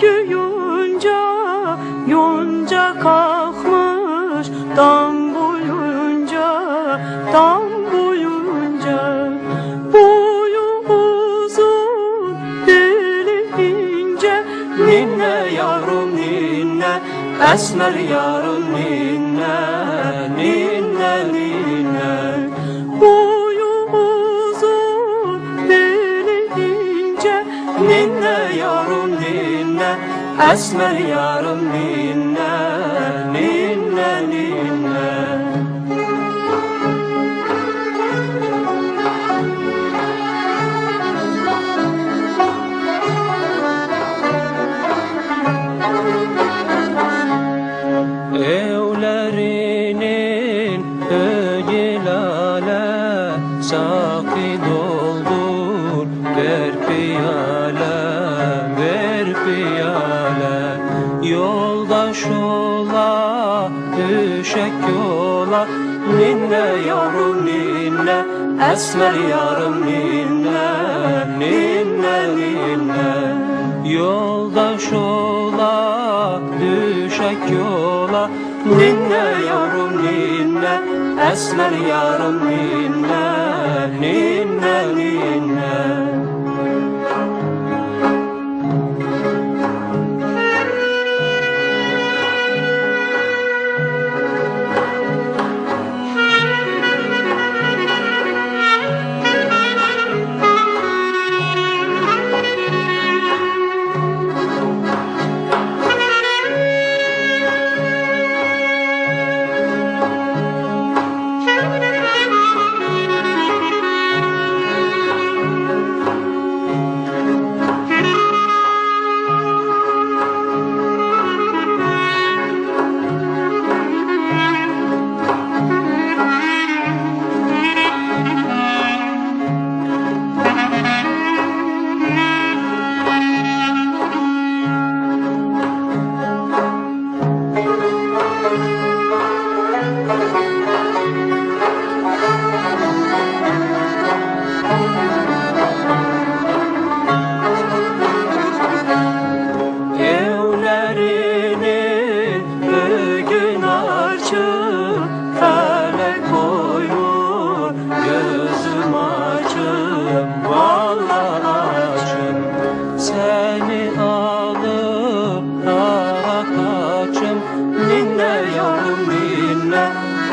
Çünkü yonca yonca kalkmış. Dam boyunca dam boyunca boyu uzun dili ince. Ninne yavrum ninne esmer yavrum ninne ninne. Esmer yarım piyale Yoldaş ola düşek yola. Ninne yavrum ninne Esmer yarım ninne. Ninne ninne Yoldaş ola düşek yola. Ninne yavrum ninne Esmer yarım ninne. Ninne ninne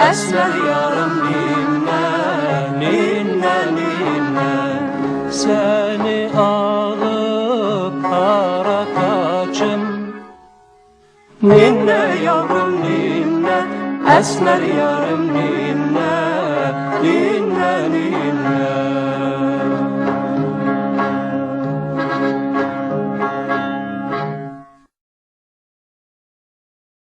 Esmer yarım ninne Ninne ninne. Seni alıp para kaçım. Ninne yavrum ninne. Esmer yarım ninne Ninne ninne